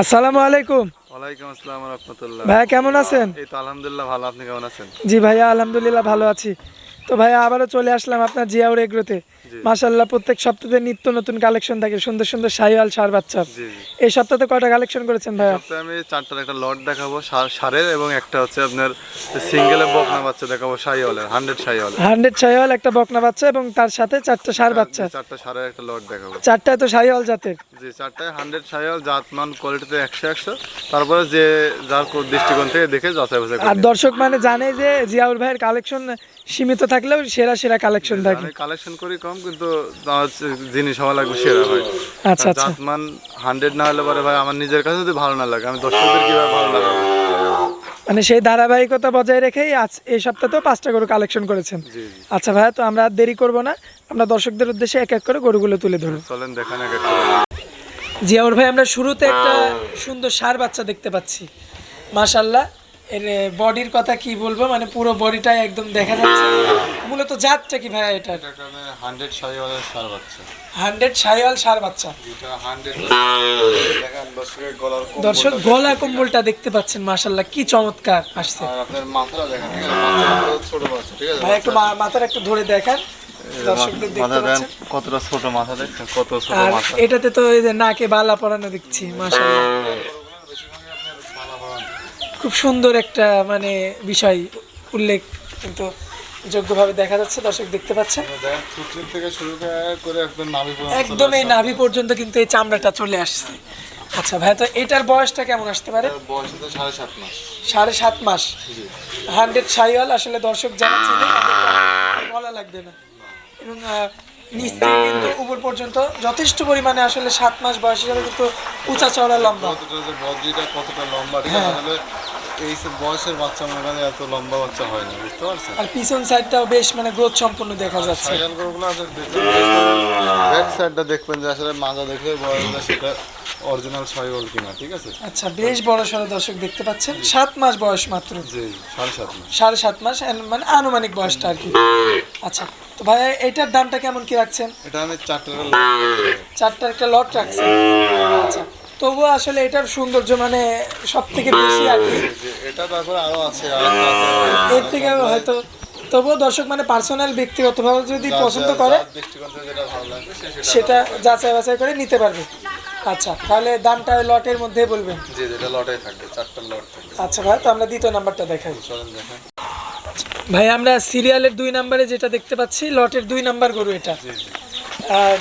আসসালামু আলাইকুম। ওয়ালাইকুম আসসালাম রাহমাতুল্লাহ। ভাইয়া কেমন আছেন? এই তো আলহামদুলিল্লাহ ভালো। আপনি কেমন আছেন? জি ভাইয়া আলহামদুলিল্লাহ ভালো আছি। তো ভাইয়া আবারও চলে আসলাম আপনার জিয়াউর এগ্রোতে। মাশাল্লাহ প্রত্যেক সপ্তাহে নিত্য নতুন কালেকশন থাকে সুন্দর সুন্দর শাহিওয়াল সার বাচ্চা। এই সপ্তাহে কয়টা কালেকশন করেছেন ভাইয়া সপ্তাহে আমি চারটার একটা লট দেখাবো সারের এবং একটা হচ্ছে আপনার সিঙ্গেলে বকনা বাচ্চা দেখাবো শাহিওয়ালের হান্ড্রেড শাহিওয়ালের হান্ড্রেড শাহিওয়াল একটা বকনা বাচ্চা এবং তার সাথে চারটা সার বাচ্চা। চারটা সারের একটা লট দেখাবো। চারটায় তো শাহিওয়াল জাতের। জি চারটায় হান্ড্রেড শাহিওয়াল জাতমান কোয়ালিটিতে একশো একশো। তারপরে যে যার দৃষ্টিকোণ থেকে দেখে যাচাই বাছাই আর দর্শক মানে জানে যে জিয়াউর ভাইয়ের কালেকশন সীমিত থাকলেও সেরা সেরা কালেকশন থাকে। কালেকশন করি কম কিন্তু জিনিস হওয়া লাগবে সেরা ভাই আচ্ছা আচ্ছা। জাতমান হান্ড্রেড না হলে পরে ভাই আমার নিজের কাছে যদি ভালো না লাগে আমি দর্শকদের কীভাবে ভালো লাগাবো মানে সেই ধারাবাহিকতা বজায় রেখেই আজ এই সপ্তাহেও পাঁচটা গরু কালেকশন করেছেন। আচ্ছা ভাইয়া তো আমরা আর দেরি করব না। আমরা দর্শকদের উদ্দেশ্যে এক এক করে গরুগুলো তুলে ধরব। চলেন দেখান এক এক জিয়াউর ভাই আমরা শুরুতে একটা সুন্দর সার বাচ্চা দেখতে পাচ্ছি। মাশাল্লাহ এর বডির কথা কি বলব? মানে পুরো বডিটাই একদম দেখা যাচ্ছে। মূলত জাতটা কি এটার এটা? হান্ড্রেড শাহিওয়ালের সার বাচ্চা। হান্ড্রেড সাইওয়াল সার বাচ্চা। দর্শক গলা কম্বলটা দেখতে পাচ্ছেন মাশাল্লাহ কি চমৎকার আসছে। ভাই একটু মাথার একটু ধরে দেখান। দর্শকদের দেখতে পাচ্ছেন। কতটা ছোট মাথা দেখছেন কত ছোট মাথা। এটাতে তো এই যে নাকে বালা পরানো দেখছি মাশাল্লাহ খুব সুন্দর একটা মানে বিষয় উল্লেখ কিন্তু যোগ্যভাবে দেখা যাচ্ছে দর্শক দেখতে পাচ্ছেন। থেকে শুরু করে- করে একদম নাভি একদম এই নাভি পর্যন্ত কিন্তু এই চামড়াটা চলে আসছে। আচ্ছা ভাই তো এটার বয়সটা কেমন আসতে পারে? সাড়ে সাত মাস। হান্ড্রেড সাইওয়াল আসলে দর্শক তাদের বলা লাগবে না। এবং নিচ কিন্তু উপর পর্যন্ত যথেষ্ট পরিমাণে আসলে সাত মাস বয়স হিসাবে কিন্তু উঁচা চওড়া লম্বা। কতটা লম্বা এই সব বয়সের বাচ্চা মনে করেন এত লম্বা বাচ্চা হয় না বুঝতে পারছেন? আর পিছন সাইডটাও বেশ মানে গ্রোথ সম্পূর্ণ দেখা যাচ্ছে। গরুগুলো আছে ব্যাক সাইডটা দেখবেন যে আসলে মাজা দেখলে যায় সেটা অরিজিনাল কিনা ঠিক আছে? আচ্ছা বেশ বড় সড়ো দর্শক দেখতে পাচ্ছেন। সাত মাস বয়স মাত্র। জি সাড়ে সাত মাস। সাড়ে সাত মাস মানে আনুমানিক বয়সটা আর কি। আচ্ছা তো ভাই এটার দামটা কেমন কি রাখছেন? এটা আমি চারটে চারটার একটা লট রাখছেন আচ্ছা তবুও আসলে এটার সৌন্দর্য মানে সব থেকে বেশি আর কি। এটা তারপরে আরও আছে এর থেকে হয়তো তবুও দর্শক মানে পার্সোনাল ব্যক্তিগতভাবে যদি পছন্দ করে সেটা যাচাই বাছাই করে নিতে পারবে। আচ্ছা তাহলে দামটা লটের মধ্যে বলবেন। জি যেটা লটাই থাকবে চারটা লট থাকবে। আচ্ছা ভাই তো আমরা দ্বিতীয় নাম্বারটা দেখাই। চলেন দেখেন ভাই আমরা সিরিয়ালের দুই নাম্বারে যেটা দেখতে পাচ্ছি লটের দুই নাম্বার গরু এটা। জি জি।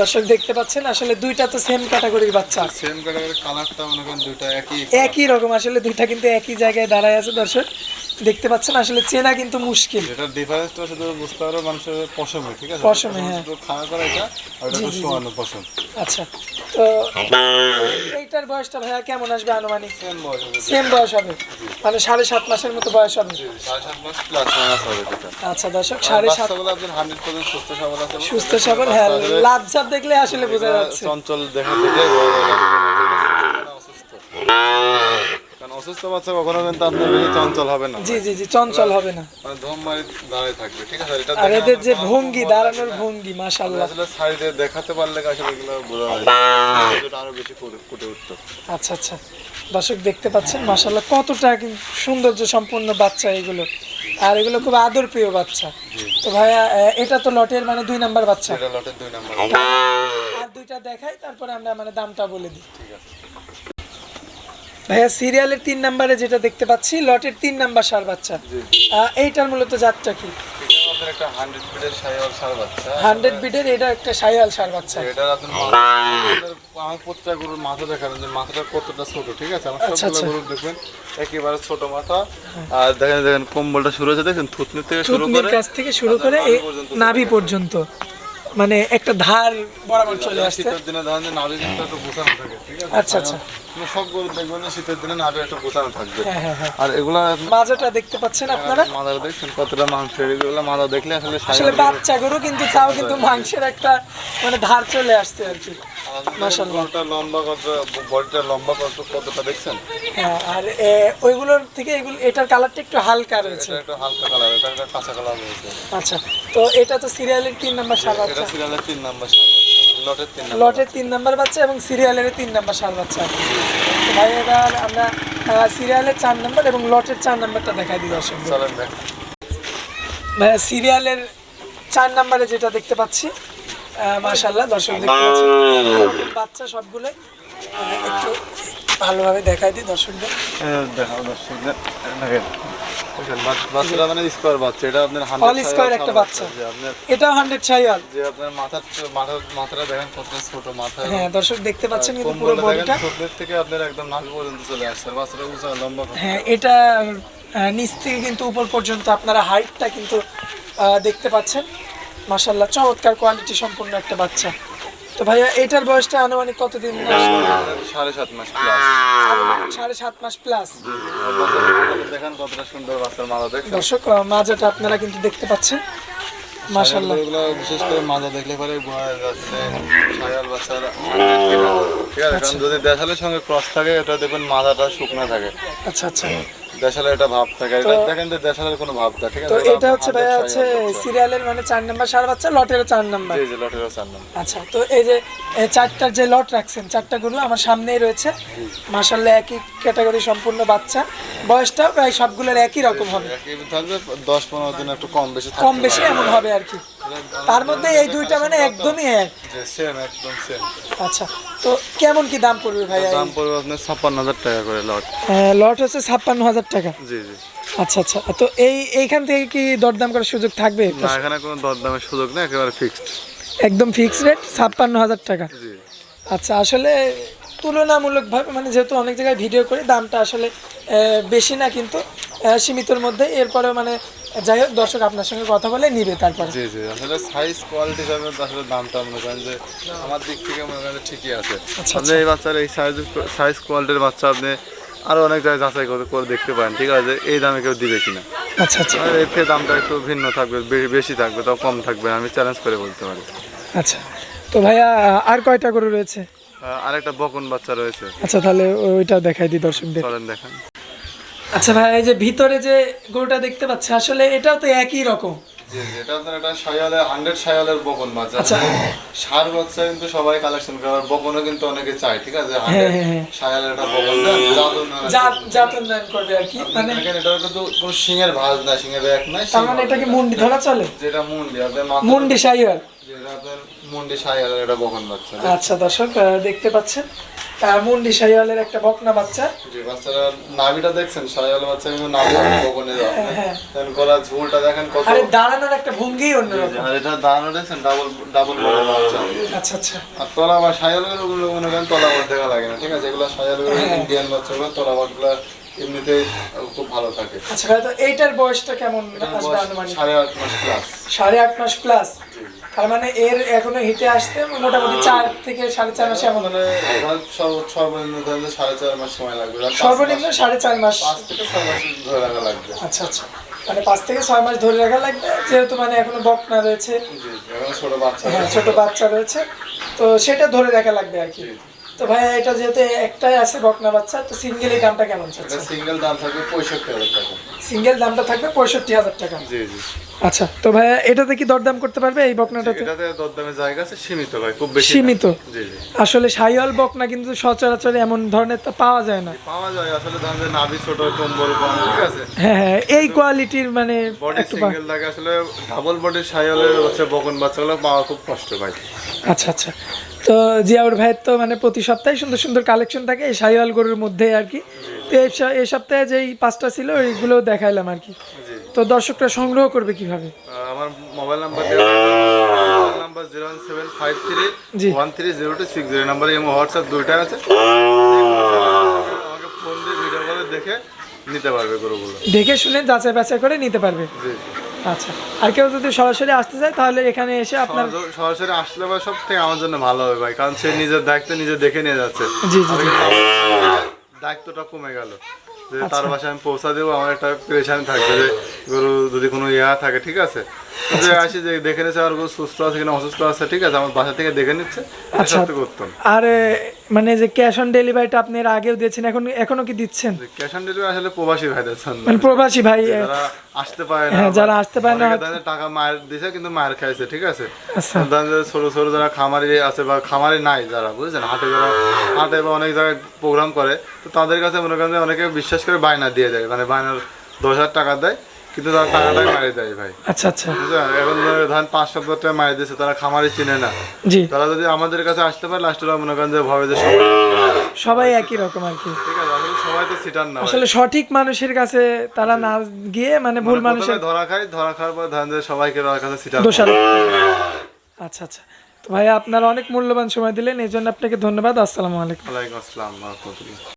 দর্শক দেখতে পাচ্ছেন আসলে দুইটা তো সেম ক্যাটাগরির বাচ্চা। সেম ক্যাটাগরির কালারটা মনে করেন দুইটা একই একই রকম আসলে দুইটা কিন্তু একই জায়গায় দাঁড়ায় আছে দর্শক। দেখতে পাচ্ছেন আসলে চেনা কিন্তু মুশকিল। এটার ডিফারেন্সটা শুধু বুঝতে পারো মানুষের পশমে ঠিক আছে? পশমে, হ্যাঁ। খাওয়া করা এটা আর এটা একটু শোয়ানো পশম। আচ্ছা তো এইটার বয়সটা ভাইয়া কেমন আসবে আনুমানিক? সেম বয়স হবে। সেম বয়স হবে। মানে সাড়ে সাত মাসের মতো বয়স হবে। এটা আচ্ছা দর্শক সাড়ে সাত সুস্থ সবল আছে সুস্থ সবল হ্যাঁ লাভ দেখলে আসলে বোঝা যাচ্ছে। চঞ্চল দেখা দেখলে বোঝা যায়। অসুস্থ কারণ অসুস্থ বাচ্চা কখনো কিন্তু আপনার বেশি চঞ্চল হবে না। জি জি জি চঞ্চল হবে না। মানে ধম মারি দাঁড়ায় থাকবে ঠিক আছে? এটা আর এদের যে ভঙ্গি দাঁড়ানোর ভঙ্গি মাশাল্লাহ আসলে সাইডে দেখাতে পারলে আসলে এগুলো বোঝা যায় এটা আরও বেশি ফুটে উঠতো। আচ্ছা আচ্ছা। দর্শক দেখতে পাচ্ছেন মাশাল্লাহ কতটা কিন্তু সৌন্দর্য সম্পূর্ণ বাচ্চা এগুলো। আর এগুলো খুব আদর প্রিয় বাচ্চা তো ভাইয়া এটা তো লটের মানে দুই নাম্বার বাচ্চা। এটা লটের দুই নাম্বার আর দুইটা দেখাই তারপরে আমরা মানে দামটা বলে দিই। ঠিক আছে। ভাইয়া সিরিয়ালের তিন নাম্বারে যেটা দেখতে পাচ্ছি লটের তিন নাম্বার সার বাচ্চা। এইটার মূলত জাতটা কি? এটা একটা হান্ড্রেড সার বাচ্চা। এটা একটা সাইয়াল সার বাচ্চা। এটা আমার প্রত্যেকটা গরুর মাথা দেখাবেন যে মাথাটা কতটা ছোট ঠিক আছে? আমার আচ্ছা, সবগুলো আচ্ছা। দেখবেন একেবারে ছোট মাথা। আর দেখেন দেখেন কম্বলটা শুরু হয়েছে দেখেন থুতনি থেকে শুরু করে কাছ থেকে শুরু করে নাভি পর্যন্ত। মানে একটা ধার বরাবর চলে আসছে। শীতের দিনে ধরেন যে নাভি কিন্তু একটু গোছানো থাকে ঠিক আছে? আচ্ছা, আচ্ছা। মানে সব গরু দেখবেন যে শীতের দিনে নাভি একটু গোছানো থাকবে। হ্যাঁ হ্যাঁ হ্যাঁ। আর এগুলা মাজাটা দেখতে পাচ্ছেন আপনারা? মাথা দেখছেন কতটা মাংস এগুলো মাথা দেখলে আসলে আসলে বাচ্চা গরু কিন্তু তাও কিন্তু মাংসের একটা মানে ধার চলে আসছে আর কি। লম্বা কত বডিটা লম্বা কত কতটা দেখছেন? হ্যাঁ আর ওইগুলোর থেকে এগুলো এটার কালারটা একটু হালকা রয়েছে। এটা একটু হালকা কালার এটা একটা কাঁচা কালার রয়েছে। আচ্ছা তো এটা তো সিরিয়ালের তিন নাম্বার সার বাচ্চা সিরিয়ালের তিন নাম্বার লটের তিন নম্বর লটের তিন নাম্বার বাচ্চা এবং সিরিয়ালের তিন নাম্বার সার বাচ্চা। ভাই এবার আমরা সিরিয়ালের চার নাম্বার এবং লটের চার নাম্বারটা দেখাই দিই দর্শক চলেন দেখ। সিরিয়ালের চার নাম্বারে যেটা দেখতে পাচ্ছি মাশাল্লাহ দর্শক দেখতে পাচ্ছি বাচ্চা সবগুলো একটু ভালোভাবে দেখাই দিই দর্শকদের। দেখাও বাচ্চাটা মানে স্কোয়ার বাচ্চা এটা আপনার All হান্ড্রেড একটা বাচ্চা। আপনার হান্ড্রেড শাইওয়াল যে আপনার মাথার মাথার মাথাটা দেখেন কত ছোট মাথা। হ্যাঁ দর্শক দেখতে পাচ্ছেন কিন্তু পুরো বডিটা। ছোটদের থেকে আপনার একদম নাভি পর্যন্ত চলে আসছে বাচ্চাটা উঁচা লম্বা হ্যাঁ এটা নিচ থেকে কিন্তু উপর পর্যন্ত আপনারা হাইটটা কিন্তু আহ, দেখতে পাচ্ছেন। মাশাল্লাহ চমৎকার কোয়ালিটি সম্পূর্ণ একটা বাচ্চা। তো ভাইয়া এটার বয়সটা আনুমানিক কতদিন? সাড়ে সাত মাস প্লাস সাড়ে সাত মাস প্লাস দেখেন কতটা সুন্দর বাচ্চার মাথা দেখেন দর্শক মাজাটা আপনারা কিন্তু দেখতে পাচ্ছেন। মাশাল্লাহ এগুলো বিশেষ করে মাজা দেখলে পরে বোঝা যাচ্ছে ছায়াল বাচ্চার ঠিক আছে কারণ যদি দেশালের সঙ্গে ক্রস থাকে এটা দেখবেন মাজাটা শুকনো থাকে। আচ্ছা আচ্ছা। দেশালের একটা ভাব থাকে। এটা দেখেন যে দেশালের কোনো ভাব ঠিক আছে? তো এটা হচ্ছে ছায়াল বাচ্চা। সিরিয়ালের মানে চার নাম্বার সার বাচ্চা লটের চার নাম্বার। জি জি লটেরও চার নাম আচ্ছা তো এই যে চারটার যে লট রাখছেন চারটা গরু আমার সামনেই রয়েছে। মাশাল্লাহ একই ক্যাটাগরি সম্পূর্ণ বাচ্চা। বয়সটাও প্রায় সবগুলোর একই রকম হবে। একই থাকবে দশ পনেরো দিন একটু কম বেশি কম বেশি এমন হবে আর কি। তার মধ্যে এই দুইটা মানে একদমই এক। সেম একদম সেম আচ্ছা তো কেমন কি দাম পড়বে ভাইয়া দাম পড়বে আপনার ছাপ্পান্ন হাজার টাকা করে লট। লট হচ্ছে ছাপ্পান্ন হাজার টাকা। জি জি। আচ্ছা আচ্ছা তো এই এইখান থেকে কি দরদাম করার সুযোগ থাকবে? না এখানে কোনো দরদামের সুযোগ নেই একেবারে ফিক্সড একদম ফিক্সড রেট ছাপ্পান্ন হাজার টাকা। জি। আচ্ছা আসলে তুলনামূলকভাবে মানে যেহেতু অনেক জায়গায় ভিডিও করি দামটা আসলে বেশি না কিন্তু সীমিতর মধ্যে। এরপরেও মানে যাই হোক দর্শক আপনার সঙ্গে কথা বলে নিবে তারপরে। জি জি আসলে সাইজ কোয়ালিটি হিসাবে আসলে দামটা মনে করেন যে আমার দিক থেকে মনে করেন ঠিকই আছে। আচ্ছা, আপনি এই বাচ্চার এই সাইজ সাইজ কোয়ালিটির বাচ্চা আপনি আরও অনেক জায়গায় যাচাই করে করে দেখতে পারেন ঠিক আছে? এই দামে কেউ দিবে কিনা। আচ্ছা আচ্ছা। আর এর থেকে দামটা একটু ভিন্ন থাকবে বেশি থাকবে তাও কম থাকবে আমি চ্যালেঞ্জ করে বলতে পারি। আচ্ছা। তো ভাইয়া আর কয়টা গরু রয়েছে? আরেকটা বকন বাচ্চা রয়েছে। আচ্ছা তাহলে ওইটা দেখাই দিই দর্শকদের। চলেন দেখেন। আচ্ছা ভাই এই যে ভিতরে যে গরুটা দেখতে পাচ্ছি আসলে এটাও তো একই রকম। জি জি এটা আপনার একটা সায়ালের হান্ড্রেড সায়ালের বকন বাচ্চা আচ্ছা। সার বাচ্চা কিন্তু সবাই কালেকশন করে আর বকনও কিন্তু অনেকে চায় ঠিক আছে। সায়ালের একটা বকন দেন জাত জাত জাত উন্নয়ন করবে আর কি মানে এটা কিন্তু কোনো সিংহের ভাঁজ নাই সিংহের এক নাই তার মানে এটা মুন্ডি ধরা চলে? যেটা মুন্ডি আপনার মুন্ডি যেটা আপনার মুন্ডি সায়ালের এটা বকন বাচ্চা। আচ্ছা দর্শক দেখতে পাচ্ছেন মুন্ডি সাইওয়ালের একটা বকনা বাচ্চা। বাচ্চারা নাভিটা দেখছেন? সায়াল বাচ্চা কিন্তু নাভি বকনে হ্যাঁ। গলা ঝুলটা দেখেন কত আরে দাঁড়ানোর একটা ভঙ্গি অন্যরকম। আর এটা দাঁড়ানো দেখছেন? ডাবল ডাবল বড় বাচ্চা। আচ্ছা আচ্ছা। আর তলা বা সায়ালের ওগুলো মনে করেন তলা দেখা লাগে না ঠিক আছে? এগুলো সায়ালের ইন্ডিয়ান বাচ্চাগুলো তলা বাটগুলো এমনিতেই খুব ভালো থাকে। আচ্ছা তো এইটার বয়সটা কেমন আসবে আনুমানিক? সাড়ে আট মাস প্লাস সাড়ে আট মাস প্লাস তার মানে এর এখনও হিটে আসতে মোটামুটি চার থেকে সাড়ে চার মাস এমন? মানে সর্বনিম্ন ধরেন সাড়ে চার মাস সময় লাগবে। সর্বনিম্ন সাড়ে চার মাস। পাঁচ থেকে ছয় মাস ধরে রাখা লাগবে। আচ্ছা আচ্ছা। মানে পাঁচ থেকে ছয় মাস ধরে রাখা লাগবে যেহেতু মানে এখনও বকনা রয়েছে। ছোট বাচ্চা হ্যাঁ ছোট বাচ্চা রয়েছে। তো সেটা ধরে রাখা লাগবে আর কি। তো ভাই এটা যেহেতু একটাই আছে বকনা বাচ্চা তো সিঙ্গেল এই দামটা কেমন চাচ্ছে সিঙ্গেল দাম থাকবে পঁয়ষট্টি হাজার টাকা। সিঙ্গেল দামটা থাকবে পঁয়ষট্টি হাজার টাকা। জি জি। আচ্ছা তো ভাই এটাতে কি দরদাম করতে পারবে এই বকনাটাতে? এটাতে দরদামের জায়গা আছে সীমিত ভাই খুব বেশি সীমিত? জি জি। আসলে সাইওয়াল বকনা কিন্তু সচরাচর এমন ধরনের তো পাওয়া যায় না। পাওয়া যায় আসলে ধরেন যে নাভি ছোট কম্বল কম ঠিক আছে? হ্যাঁ হ্যাঁ এই কোয়ালিটির মানে বডি সিঙ্গেল থাকে আসলে ডাবল বডির সাইলের হচ্ছে বকন বাচ্চাগুলো পাওয়া খুব কষ্ট ভাই। আচ্ছা আচ্ছা। তো জিয়াউর ভাইয়ের তো মানে প্রতি সপ্তাহে সুন্দর সুন্দর কালেকশন থাকে এই সাইওয়াল গরুর মধ্যে আর কি। তো এই সপ্তাহে যেই পাঁচটা ছিল ওইগুলো দেখাইলাম আর কি। তো দর্শকরা সংগ্রহ করবে কীভাবে? আমার mobile number mobile number zero one seven five three জি। One three zero two six zero number imo WhatsApp দুইটাই আছে। আমাকে ফোন দিয়ে ভিডিও কলে দেখে নিতে পারবে গরুগুলো। দেখে শুনে যাচাই বাছাই করে নিতে পারবে। জি। আচ্ছা আর কেউ যদি সরাসরি আসতে চায় তাহলে এখানে এসে আপনার সরাসরি- আসলে ভাই সব থেকে আমার জন্য ভালো হবে ভাই কারণ সে নিজের দায়িত্ব নিজে দেখে নিয়ে যাচ্ছে। জি, জি, দায়িত্বটা কমে গেল। যে তার বাসায় আমি পৌঁছা দেবো আমার একটা প্রেশান থাকবে যে গরু যদি কোনো ইয়া থাকে ঠিক আছে? যে আসি যে দেখে নিচ্ছে সুস্থ আছে কিনা অসুস্থ আছে ঠিক আছে আমার বাসা থেকে দেখে নিচ্ছে আচ্ছা। আর মানে যে ক্যাশ অন ডেলিভারিটা আপনি এর আগেও দিয়েছেন এখন এখনও কি দিচ্ছেন? ক্যাশ অন ডেলিভারি আসলে প্রবাসী জন্য। মানে প্রবাসী ভাই আসতে পারে না হ্যাঁ, যারা আসতে পারে না। অনেকে ধরেন টাকা মায়ের দিছে কিন্তু মায়ের খাইছে ঠিক আছে? আচ্ছা। ধরেন ছোট ছোট যারা খামারি আছে বা খামারি নাই যারা বুঝছেন? হাটে যারা হাটে বা অনেক জায়গায় প্রোগ্রাম করে তো তাদের কাছে মনে করেন অনেকে বিশ্বাস করে বায়না দিয়ে দেয় মানে বায়নার দশ হাজার টাকা দেয় কিন্তু তারা টাকাটাই মারি দেয় ভাই। আচ্ছা আচ্ছা। এখন ধরেন পাঁচ সাত হাজার টাকা মারি দিচ্ছে তারা খামারি চিনে না। জি। তারা যদি আমাদের কাছে আসতে পারে লাস্টে মনে করেন যে ভাবে যে সবাই সবাই একই রকম আর কি। ঠিক আছে আসলে সবাই তো সিটার না আসলে সঠিক মানুষের কাছে তারা না গিয়ে মানে ভুল মানে মানুষের ধরা খায় ধরা খাওয়ার পর ধরেন যে সবাইকে তার কাছে সিটার দোষারোপ আচ্ছা আচ্ছা। তো ভাই আপনারা অনেক মূল্যবান সময় দিলেন এই জন্য আপনাকে ধন্যবাদ। আসসালামু আলাইকুম। ওয়ালাইকুম আসসালাম রহমতুল্লাহ